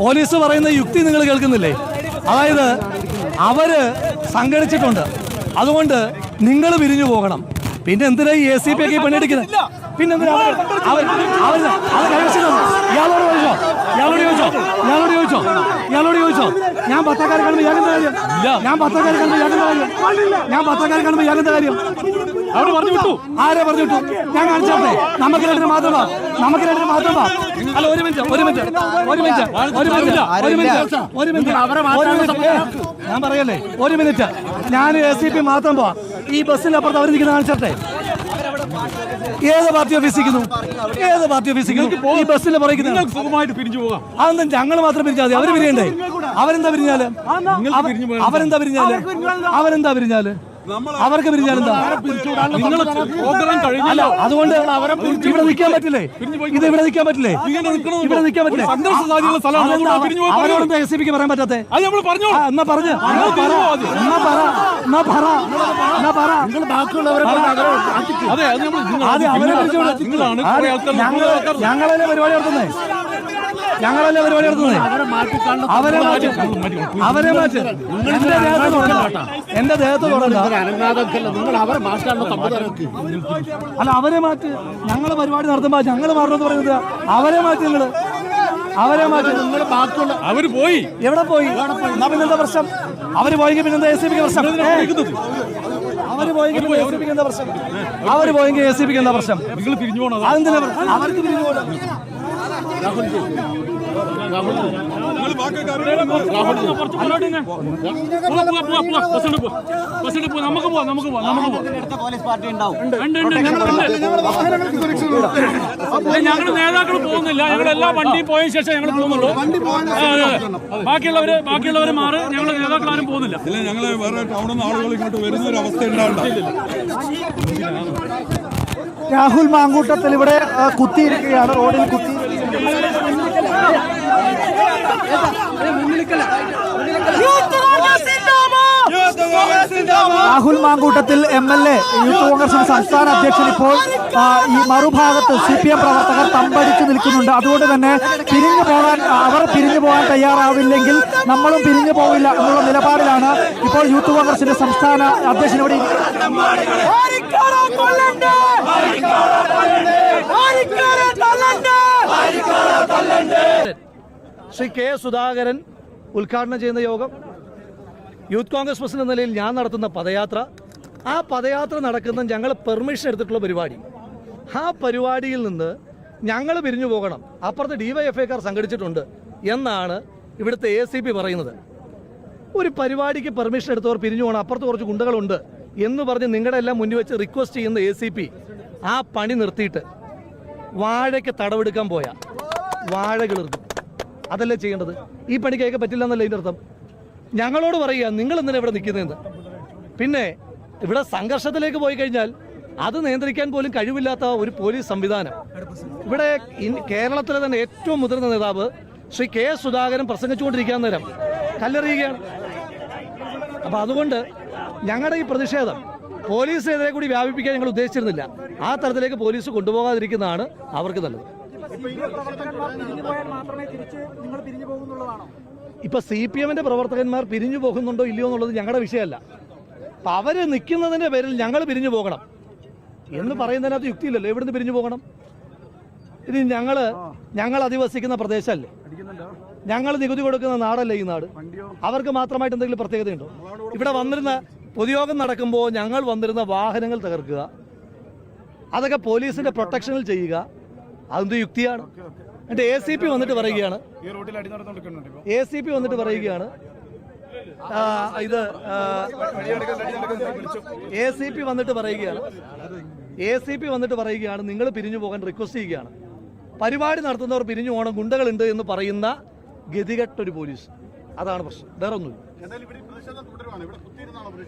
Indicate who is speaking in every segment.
Speaker 1: Police പറയുന്ന യുക്തി നിങ്ങൾ കേൾക്കുന്നില്ലേ? അതായത് അവർ സംഘടിച്ചിട്ടുണ്ട്. അതുകൊണ്ട് നിങ്ങൾ പിരിഞ്ഞു പോകണം. പിന്നെ എന്തിനാ ഈ എ സി പി ഒക്കെ പണിയെടുക്കുന്നത്? പിന്നെ ഇയാളോട് ചോദിച്ചോ. ഇയാളോട് ചോദിച്ചോ. ഇയാളോട് ചോദിച്ചോ. ഇയാളോട് ചോദിച്ചോ. ഞാൻ പത്തക്കാരെ കാണുമ്പോൾ ഇയാളുടെ കാര്യം? ഞാൻ പത്തക്കാരെ കാണുമ്പോൾ ഇയാളുടെ കാര്യം? ഞാൻ പത്തക്കാരെ കാണുമ്പോൾ ഇയാളുടെ കാര്യം?
Speaker 2: അവർ പറഞ്ഞു വിട്ടു.
Speaker 1: ആരെ പറഞ്ഞു വിട്ടു? ഞാൻ കാണിച്ചോട്ടെ നമുക്ക് രണ്ടിന് മാത്രമാ നമുക്ക് രണ്ടിന് മാത്രമാ അല്ല ഒരു മിനിറ്റ് ഒരു മിനിറ്റ് ഒരു മിനിറ്റ് ഒരു മിനിറ്റ് ഒരു മിനിറ്റ് ഒരു മിനിറ്റ് ഒരു മിനിറ്റ്. ഞാൻ പറയല്ലേ? ഒരു മിനിറ്റ്. ഞാൻ എസ് സി പി മാത്രം പോവാ. ഈ ബസ്സിന്റെ അപ്പുറത്ത് അവർ നിൽക്കുന്ന കാണിച്ചാട്ടെ? ഏത് പാർട്ടി ഓഫീസിക്കുന്നു ഏത് പാർട്ടി ഓഫീസിക്കുന്നു ഈ ബസ്സിന്റെ പുറകിൽ
Speaker 2: നിങ്ങൾക്ക് സുഖമായിട്ട് പിരിഞ്ഞു പോകാം.
Speaker 1: അതെന്താ? ഞങ്ങൾ മാത്രം പിരിഞ്ഞാൽ മതി. അവർ പിരിയണ്ടേ? അവരെന്താ പിരിഞ്ഞാൽ? അവ- അവരെന്താ പിരിഞ്ഞാൽ? അവരെന്താ പിരിഞ്ഞാൽ? അവർക്ക് പിരിഞ്ഞാലെന്താ
Speaker 2: നിങ്ങൾ പ്രോഗ്രാം
Speaker 1: അതുകൊണ്ട് ഇവിടെ നിൽക്കാൻ പറ്റില്ലേ? ഇത് ഇവിടെ നിൽക്കാൻ പറ്റില്ലേ? ഇവിടെ നിൽക്കാൻ പറ്റില്ലേ? അവരോട് എസ് സി പിക്ക് പറയാൻ പറ്റാത്തെ?
Speaker 2: അത് നമ്മൾ പറഞ്ഞു.
Speaker 1: എന്നാ പറഞ്ഞ്. എന്നാ പറ. എന്നാ പറ. എന്നാ പറ. നിങ്ങൾ ബാക്കിയുള്ളവരെ
Speaker 2: അതെ അത്
Speaker 1: അവരെ ഞങ്ങൾ പരിപാടി നടത്തുന്നേ? ഞങ്ങളല്ലേ പരിപാടി നടത്തുന്നത്? അവരെ മാറ്റി അവരെ മാറ്റി. എന്റെ ദേഹത്ത് തുടങ്ങണ്ട എന്റെ ദേഹത്ത്
Speaker 3: സമ്മതം
Speaker 1: അല്ല അവരെ മാറ്റി. ഞങ്ങൾ പരിപാടി നടത്തുമ്പോ ഞങ്ങൾ മാറണമെന്ന് പറയുന്നത് അവരെ മാറ്റി നിങ്ങൾ. അവരെ മാറ്റി. നിങ്ങൾ ബാക്കിയുള്ള
Speaker 2: അവർ പോയി.
Speaker 1: എവിടെ പോയി? എന്നാ പിന്നെന്താ പ്രശ്നം? അവർ പോയെങ്കിൽ പിന്നെന്താ എസ് സി പിക്ക് പ്രശ്നം? അവർ പോയെങ്കിൽ എസ് സി പിക്ക് എന്താ പ്രശ്നം? അവർ പോയെങ്കിൽ എസ് സി പിക്ക് എന്താ പ്രശ്നം?
Speaker 2: നിങ്ങൾ പിരിഞ്ഞു പോകണം
Speaker 1: അതെന്തിനാ പ്രശ്നം? അവർക്ക് പിരിഞ്ഞു പോകണം
Speaker 2: ഞങ്ങൾ നേതാക്കൾ പോകുന്നില്ല ഞങ്ങൾ എല്ലാ വണ്ടിയും പോയ ശേഷം ഞങ്ങൾ പോകുന്നുള്ളൂ. ബാക്കിയുള്ളവര് ബാക്കിയുള്ളവര് മാറി ഞങ്ങൾ നേതാക്കൾ ആരും പോകുന്നില്ല
Speaker 4: ഇല്ല ഞങ്ങൾ വേറെ ടൗണിൽ നിന്ന് ആളുകൾ ഇങ്ങോട്ട് വരുന്ന ഒരു അവസ്ഥ
Speaker 1: രാഹുൽ മാങ്കൂട്ടത്തിൽ ഇവിടെ കുത്തിയിരിക്കുകയാണ് റോഡിൽ കുത്തി Rahul Mamkootathil M L A youth കോൺഗ്രസിന്റെ സംസ്ഥാന അധ്യക്ഷൻ ഇപ്പോൾ ഈ മറുഭാഗത്ത് സി പി എം പ്രവർത്തകർ തമ്പടിച്ചു നിൽക്കുന്നുണ്ട്. അതുകൊണ്ട് തന്നെ പിരിഞ്ഞു പോകാൻ അവർ പിരിഞ്ഞു പോകാൻ തയ്യാറാവില്ലെങ്കിൽ നമ്മളും പിരിഞ്ഞു പോവില്ല എന്നുള്ള നിലപാടിലാണ് ഇപ്പോൾ യൂത്ത് കോൺഗ്രസിന്റെ സംസ്ഥാന അധ്യക്ഷൻ ശ്രീ കെ സുധാകരൻ ഉദ്ഘാടനം ചെയ്യുന്ന യോഗം. യൂത്ത് കോൺഗ്രസ് പ്രസിഡന്റ് നിലയിൽ ഞാൻ നടത്തുന്ന പദയാത്ര. ആ പദയാത്ര നടക്കുന്ന ഞങ്ങൾ പെർമിഷൻ എടുത്തിട്ടുള്ള പരിപാടി. ആ പരിപാടിയിൽ നിന്ന് ഞങ്ങൾ പിരിഞ്ഞു പോകണം. അപ്പുറത്ത് ഡിവൈഎഫ്ഐക്കാർ സംഘടിച്ചിട്ടുണ്ട് എന്നാണ് ഇവിടുത്തെ എ സി പി പറയുന്നത്. ഒരു പരിപാടിക്ക് പെർമിഷൻ എടുത്തവർ പിരിഞ്ഞു പോകണം. അപ്പുറത്ത് കുറച്ച് ഗുണ്ടകളുണ്ട് എന്ന് പറഞ്ഞ് നിങ്ങളുടെ എല്ലാം മുന്നിൽ വെച്ച് റിക്വസ്റ്റ് ചെയ്യുന്ന എ സി പി ആ പണി നിർത്തിയിട്ട് വാഴയ്ക്ക് തടവെടുക്കാൻ പോയ. വാഴ അതല്ലേ ചെയ്യേണ്ടത്? ഈ പണിക്കൊക്കെ പറ്റില്ല എന്നല്ലേ ഇതിന്റെ അർത്ഥം? ഞങ്ങളോട് പറയുക നിങ്ങൾ എന്തിനാണ് ഇവിടെ നിൽക്കുന്നതെന്ന്? പിന്നെ ഇവിടെ സംഘർഷത്തിലേക്ക് പോയി കഴിഞ്ഞാൽ അത് നിയന്ത്രിക്കാൻ പോലും കഴിവില്ലാത്ത ഒരു പോലീസ് സംവിധാനം. ഇവിടെ കേരളത്തിലെ തന്നെ ഏറ്റവും മുതിർന്ന നേതാവ് ശ്രീ കെ എസ് സുധാകരൻ പ്രസംഗിച്ചുകൊണ്ടിരിക്കാൻ നേരം കല്ലെറിയുകയാണ്. അപ്പം അതുകൊണ്ട് ഞങ്ങളുടെ ഈ പ്രതിഷേധം പോലീസിനെതിരെ കൂടി വ്യാപിപ്പിക്കാൻ ഞങ്ങൾ ഉദ്ദേശിച്ചിരുന്നില്ല. ആ തരത്തിലേക്ക് പോലീസ് കൊണ്ടുപോകാതിരിക്കുന്നതാണ് അവർക്ക് നല്ലത്. ഇപ്പൊ സി പി എമ്മിന്റെ പ്രവർത്തകന്മാർ പിരിഞ്ഞു പോകുന്നുണ്ടോ ഇല്ലയോ എന്നുള്ളത് ഞങ്ങളുടെ വിഷയമല്ല. അപ്പൊ അവർ നിൽക്കുന്നതിന്റെ പേരിൽ ഞങ്ങൾ പിരിഞ്ഞു പോകണം. എന്ന് പറയുന്നതിനകത്ത് യുക്തിയില്ലല്ലോ. എവിടുന്ന് പിരിഞ്ഞു പോകണം? ഇത് ഞങ്ങൾ ഞങ്ങൾ അധിവസിക്കുന്ന പ്രദേശമല്ലേ ഞങ്ങൾ നികുതി കൊടുക്കുന്ന നാടല്ലേ ഈ നാട്? അവർക്ക് മാത്രമായിട്ട് എന്തെങ്കിലും പ്രത്യേകതയുണ്ടോ? ഇവിടെ വന്നിരുന്ന പൊതുയോഗം നടക്കുമ്പോൾ ഞങ്ങൾ വന്നിരുന്ന വാഹനങ്ങൾ തകർക്കുക അതൊക്കെ പോലീസിന്റെ പ്രൊട്ടക്ഷനിൽ ചെയ്യുക അതെന്ത് യുക്തിയാണ്? എന്നിട്ട് എ സി പി വന്നിട്ട് പറയുകയാണ്. എ സി പി വന്നിട്ട് പറയുകയാണ്. ഇത് എ സി പി വന്നിട്ട് പറയുകയാണ്. എ സി പി വന്നിട്ട് പറയുകയാണ്. നിങ്ങൾ പിരിഞ്ഞു പോകാൻ റിക്വസ്റ്റ് ചെയ്യുകയാണ്. പരിപാടി നടത്തുന്നവർ പിരിഞ്ഞു പോകണം. ഗുണ്ടകളുണ്ട് എന്ന് പറയുന്ന ഗതികെട്ടൊരു പോലീസ്. അതാണ് പ്രശ്നം. വേറെ ഒന്നുമില്ല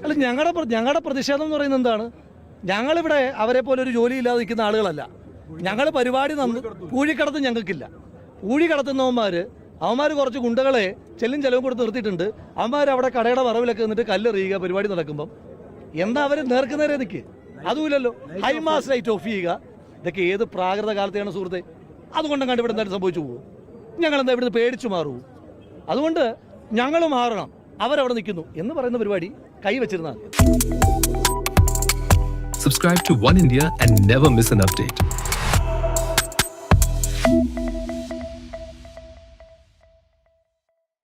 Speaker 1: അല്ല ഞങ്ങളുടെ ഞങ്ങളുടെ പ്രതിഷേധം എന്ന് പറയുന്നത് എന്താണ്? ഞങ്ങളിവിടെ അവരെ പോലെ ഒരു ജോലി ഇല്ലാതെ നിൽക്കുന്ന ആളുകളല്ല. ഞങ്ങൾ പരിപാടി നന്ന് കൂഴിക്കടത്ത് ഞങ്ങൾക്കില്ല. കൂഴി കടത്തുന്നവന്മാർ അവന്മാർ കുറച്ച് ഗുണ്ടകളെ ചെല്ലും ചെലവും കൊടുത്ത് നിർത്തിയിട്ടുണ്ട്. അവന്മാർ അവിടെ കടയുടെ വറവിലൊക്കെ നിന്നിട്ട് കല്ലെറിയുക പരിപാടി നടക്കുമ്പം. എന്താ അവർ നേർക്കുന്നവരെ നിൽക്ക് അതുമില്ലല്ലോ. ഹൈമാസ് ലൈറ്റ് ഓഫ് ചെയ്യുക. ഇതൊക്കെ ഏത് പ്രാകൃത കാലത്തെയാണ് സുഹൃത്തെ? അതുകൊണ്ടും കണ്ട് ഇവിടെ എന്തായാലും സംഭവിച്ചു പോകും. ഞങ്ങൾ എന്താ ഇവിടുന്ന് പേടിച്ചു മാറൂ? അതുകൊണ്ട് ഞങ്ങൾ മാറണം. അവരവിടെ നിൽക്കുന്നു എന്ന് പറയുന്ന പരിപാടി കൈവച്ചിരുന്നാൽ
Speaker 5: Subscribe to One India and never miss an update.